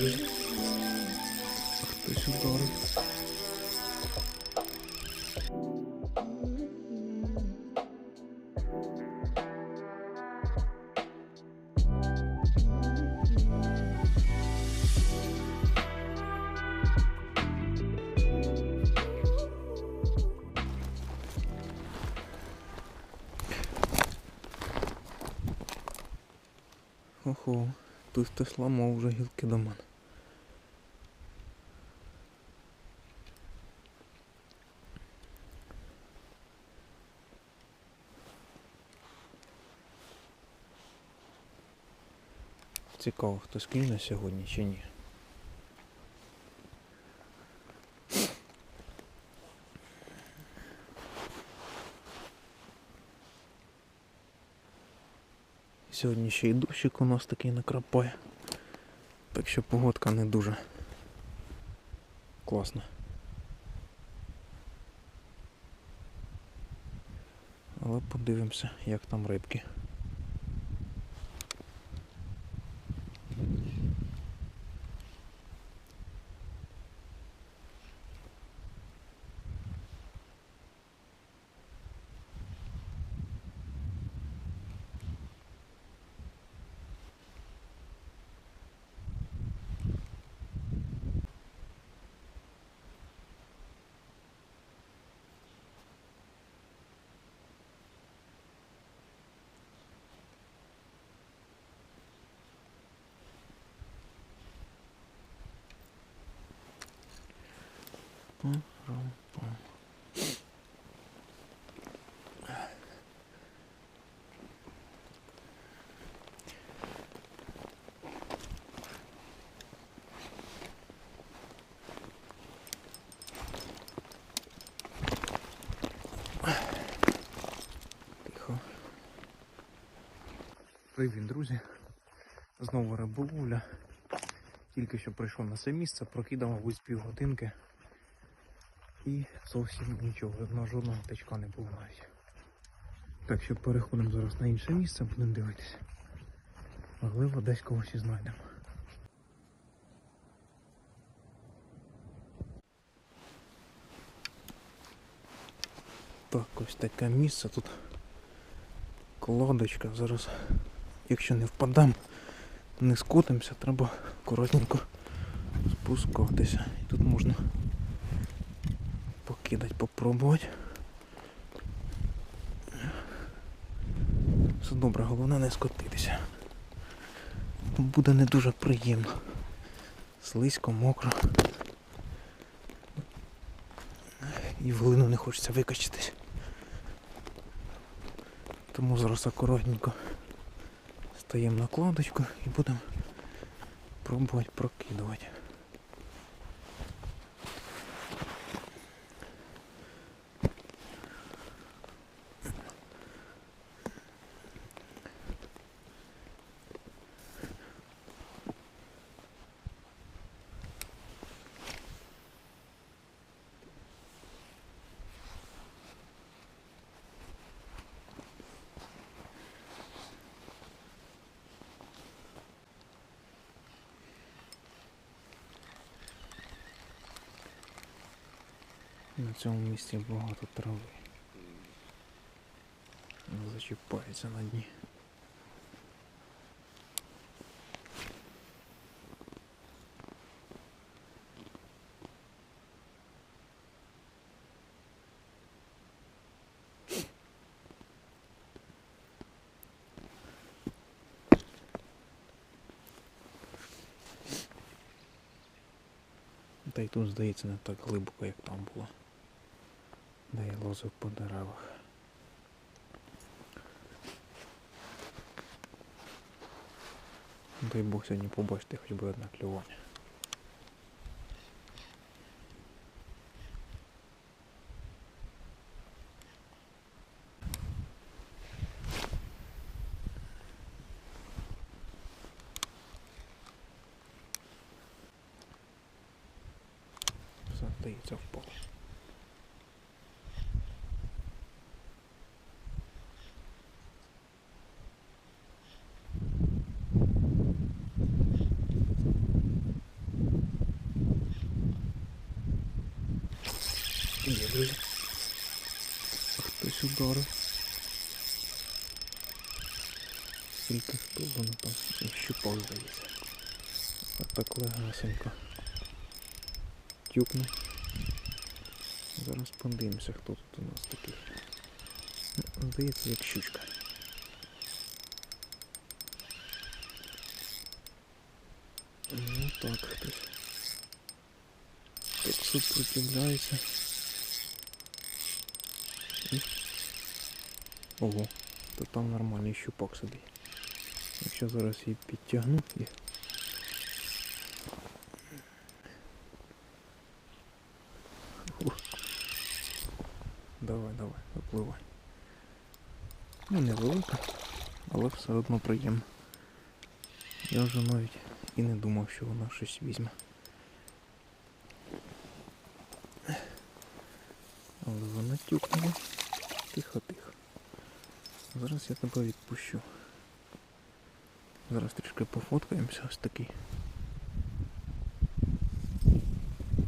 Хтось ударив. Охо, тут хтось ламав вже гілки до мене. Цікаво, хтось клюне сьогодні чи ні. Сьогодні ще й дощик у нас такий накрапає. Так що погодка не дуже класна. Але подивимося, як там рибки. Пам-пам-пам. Привіт, друзі. Знову риболовля. Тільки що прийшов на це місце, прокидав, з півгодинки. І зовсім нічого, на жодного тачка не було навіть. Так що переходимо зараз на інше місце, будемо дивитися. Можливо, десь когось і знайдемо. Так, ось таке місце тут. Кладочка. Зараз, якщо не впадемо, не скотимося, треба акуратненько спускатися. І тут можна покидати, попробувати. Все добре, головне не скотитися. Буде не дуже приємно. Слизько, мокро. І в глину не хочеться викачатись. Тому зараз акуратненько стаємо на кладочку і будемо пробувати прокидувати. На цьому місці багато трави. Зачіпається на дні. Та й тут, здається, не так глибоко, як там було. Де я лозив по деревах. Дай Бог сьогодні побачити хоч би одне клювання. Все, здається, впало. друзі. Хтось ударив. Скільки хто воно там і щупав, здається. А так. Тюкне. Зараз подивимося, хто тут у нас такий. Ну, Здається, як щучка. Ну так, хтось. Так супротивляється. Ого, то там нормальний щупак сидить. Якщо зараз її підтягну і. Давай, давай, випливай. Ну, невелика, але все одно приємно. Я вже навіть і не думав, що вона щось візьме. Але вона тюкнула. Тихо-тихо. Зараз я тебе відпущу. Зараз трішки пофоткаємося. Ось такий.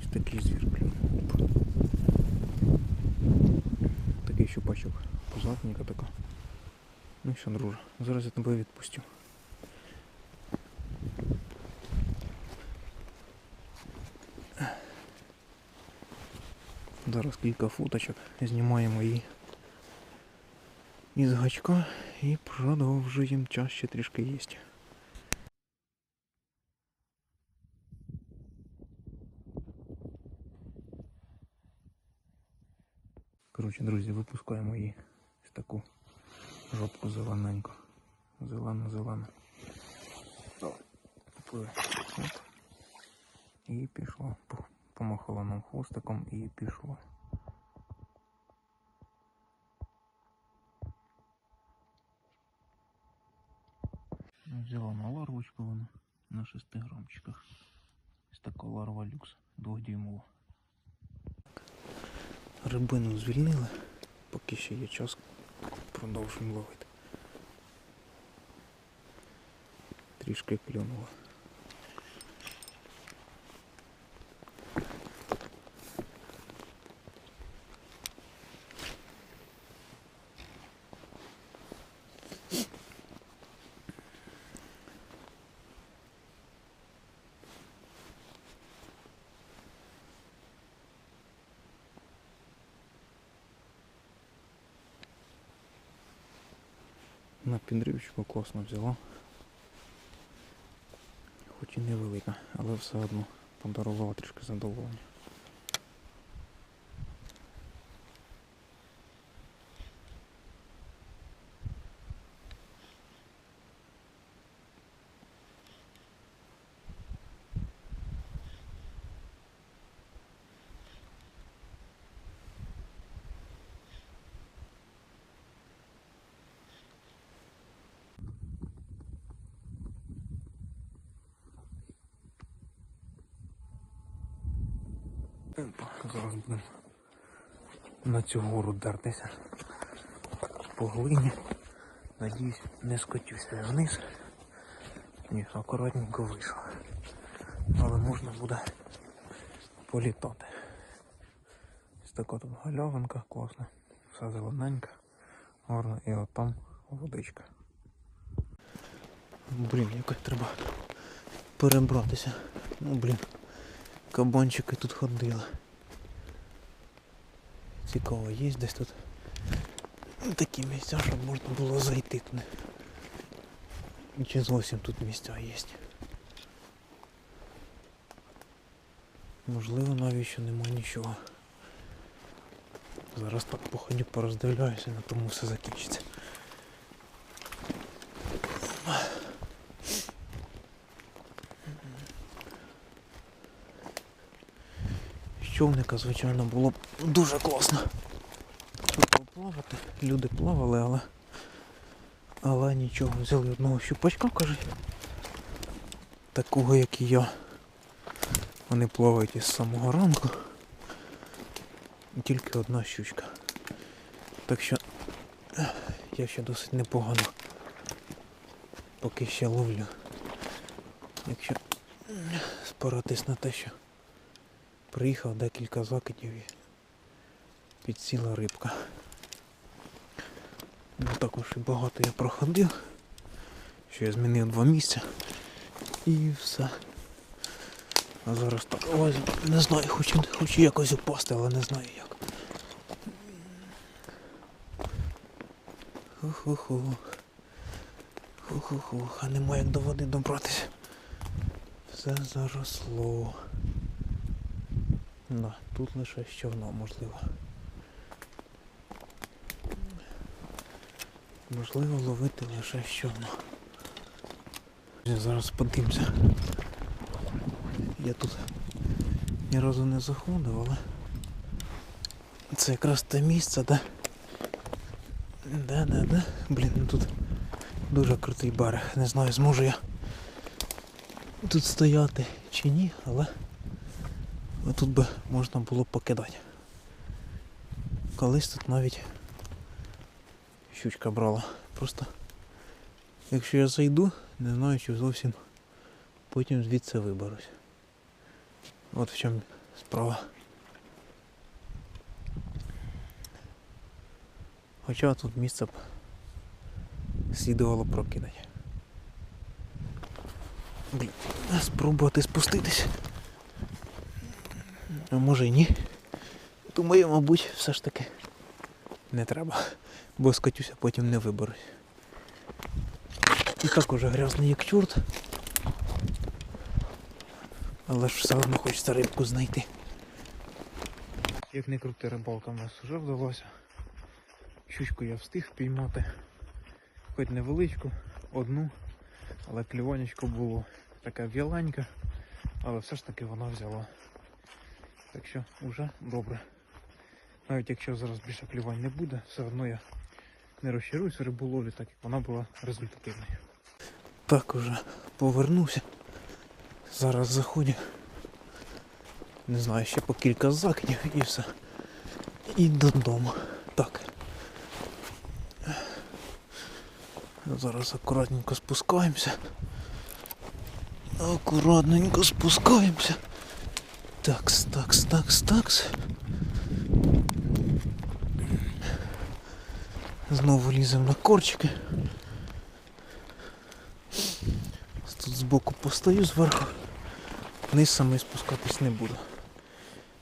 Ось такий звір клюнув. Оп. Такий щупачок. Позатніка така. Ну що, друже, зараз я тебе відпустю. Зараз кілька футочок, знімаємо її із гачка і продовжуємо час ще трішки їсть. Коротше, друзі, випускаємо її ось таку жопку зелененьку. Зелена, зелена. Давай. Попливе. Оп. І пішло. По- Помахала нам хвостиком і пішло. Взяла на ларвочку вона на 6 грамчиках. Ось така ларва люкс двохдюймова. Рибину звільнили, поки ще є час, продовжуємо ловити. Трішки клюнуло. На класно взяла. Хоч і невелика, але все одно подарувала трішки задоволення. Зараз будемо на цю гору дертися по глині. Надіюсь, не скотюся вниз. Ні, акуратненько вийшов. Але можна буде політати. Ось така тут галявинка класна. Все зелененьке, гарно і от там водичка. Блін, якось треба перебратися. Ну блін. Кабанчики тут ходили. Цікаво, є десь тут такі місця, щоб можна було зайти туди. Чи зовсім тут місця є. Можливо, навіть що нема нічого. Зараз так походю пороздивляюся, на тому все закінчиться. Човника, звичайно, було б дуже класно. Тут поплавати. Люди плавали, але. Але нічого, взяли одного щупачка, каже. Такого як і я. Вони плавають із самого ранку. Тільки одна щучка. Так що я ще досить непогано. Поки ще ловлю. Якщо ех, спиратись на те, що приїхав декілька закидів і підсіла рибка. Ну, також і багато я проходив, що я змінив два місця і все. А зараз так ось не знаю, хочу, хочу якось упасти, але не знаю як. Ху-ху-ху. Ху-ху-ху. А нема як до води добратися. Все заросло. Да, тут лише щовно можливо. Можливо ловити лише щовно. Зараз подивимося. Я тут ні разу не заходив, але це якраз те місце, де. Да, да, да. Блін, ну тут дуже крутий берег. Не знаю, зможу я тут стояти чи ні, але тут би можна було покидати. Колись тут навіть щучка брала. Просто якщо я зайду, не знаю, чи зовсім потім звідси виберусь. От в чому справа. Хоча тут місце б слідувало прокидати. Блін, спробувати спуститись. А може і ні. Думаю, мабуть, все ж таки не треба, бо скатюся потім не виберусь. І так уже грязний як чорт. Але ж все одно хочеться рибку знайти. Як не крути, рибалка в нас вже вдалося. Щучку я встиг піймати. Хоч невеличку, одну, але клюванечко було таке в'яленьке, але все ж таки вона взяла. Так що вже добре. Навіть якщо зараз більше клювань не буде, все одно я не розчаруюсь в риболовлі, так як вона була результативною. Так уже повернувся. Зараз заходю. Не знаю, ще по кілька закидів і все. І додому. Так. Зараз акуратненько спускаємося. Акуратненько спускаємося. Такс, такс, такс, такс. Знову ліземо на корчики. Тут збоку постою зверху. Вниз саме спускатись не буду.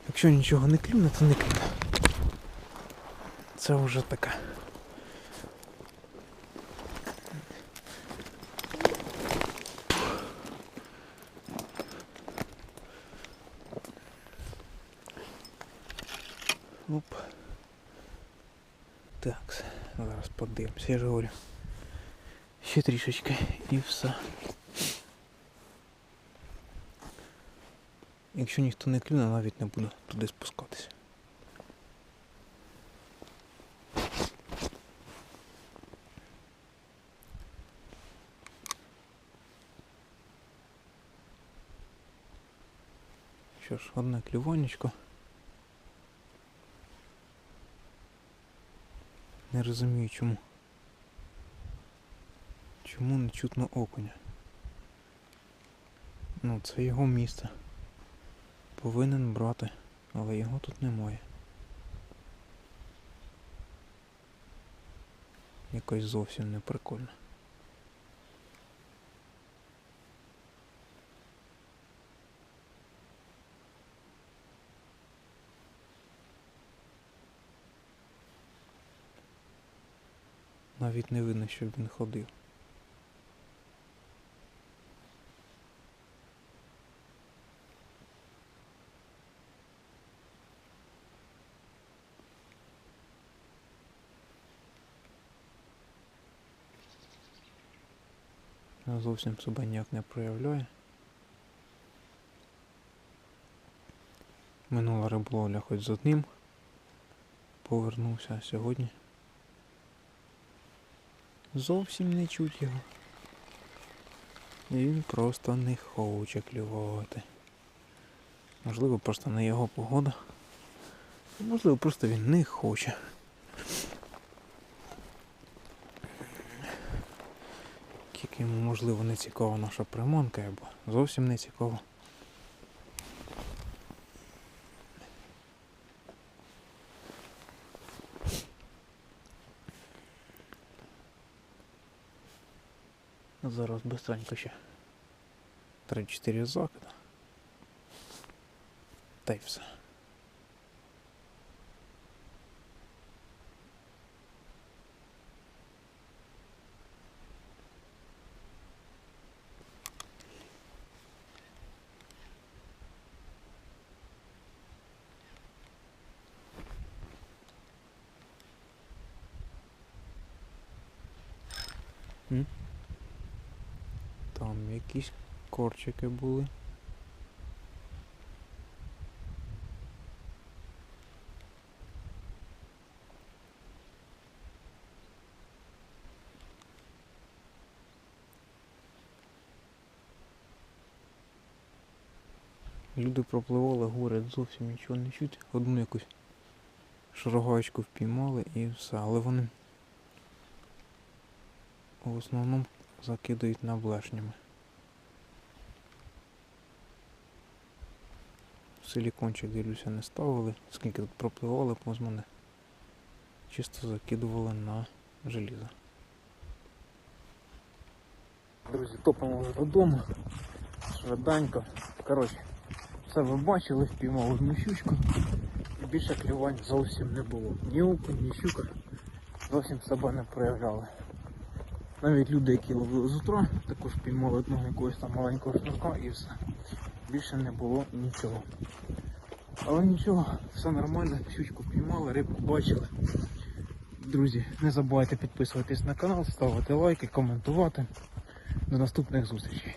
Якщо нічого не клюне, то не клюне. Це вже таке. Оп. Так, зараз подивимося, я ж говорю. Ще трішечки і все. Якщо ніхто не клюне, навіть не буду туди спускатися. Що ж, одне клювонечко. Не розумію чому. Чому не чутно окуня? Ну, це його місце. Повинен брати, але його тут немає. Якось зовсім не прикольно. Навіть не видно, щоб він ходив. Зовсім себе ніяк не проявляє. Минула риболовля хоч з одним повернувся, сьогодні зовсім не чуть його. І він просто не хоче клювати. Можливо, просто не його погода. Можливо, просто він не хоче. йому можливо не цікава наша приманка або зовсім не цікава. Зараз быстренько ще 3-4 закида. Та й все. М? Там якісь корчики були. Люди пропливали, говорять, зовсім нічого не чуть. Одну якусь шарогаечку впіймали і все. Але вони в основному закидають на блешнями. Силікончик, дивлюся, не ставили, скільки тут пропливали повз мене. Чисто закидували на желізо. Друзі, топимо вже додому. Швиденько. Коротше, все ви бачили, впіймали одну щучку. І більше клювань зовсім не було. Ні окунь, ні щука зовсім себе не проявляли. Навіть люди, які ловили з утра, також піймали одного якогось там маленького шнурка і все. Більше не було нічого. Але нічого, все нормально, щучку піймали, рибку бачили. Друзі, не забувайте підписуватись на канал, ставити лайки, коментувати. До наступних зустрічей.